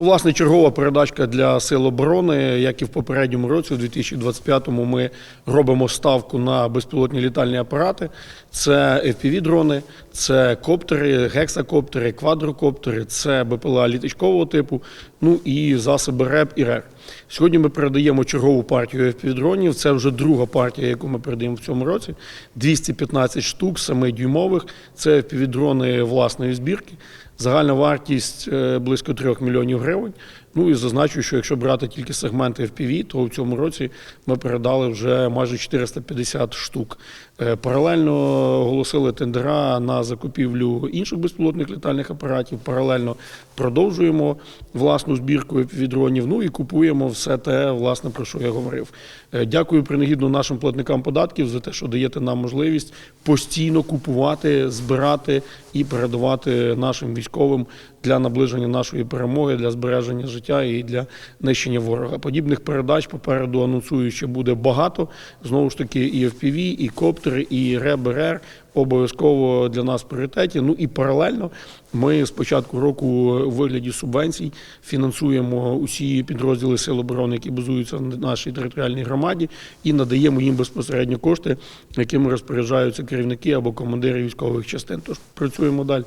Власне, чергова передачка для сил оборони, як і в попередньому році, у 2025-му ми робимо ставку на безпілотні літальні апарати. Це FPV-дрони, це коптери, гексакоптери, квадрокоптери, це БПЛА літачкового типу, ну і засоби РЕП і РЕР. Сьогодні ми передаємо чергову партію FPV-дронів. Це вже друга партія, яку ми передаємо в цьому році. 215 штук, 7-дюймових. Це FPV-дрони власної збірки. Загальна вартість е, близько 3 мільйонів гривень. Ну і зазначу, що якщо брати тільки сегменти FPV, то в цьому році ми передали вже майже 450 штук. Е, Паралельно оголосили тендера на закупівлю інших безпілотних літальних апаратів. Паралельно продовжуємо власну збірку FPV-дронів, ну і купуємо все те, власне, про що я говорив. Е, Дякую принагідно нашим платникам податків за те, що даєте нам можливість постійно купувати, збирати і передавати нашим військовим для наближення нашої перемоги, для збереження життя і для нищення ворога. Подібних передач попереду анонсую, що буде багато. Знову ж таки, і FPV, і коптери, і РЕБРР обов'язково для нас в пріоритеті. Ну і паралельно ми з початку року у вигляді субвенцій фінансуємо усі підрозділи Сил оборони, які базуються в нашій територіальній громаді, і надаємо їм безпосередньо кошти, якими розпоряджаються керівники або командири військових частин. Тож працюємо далі.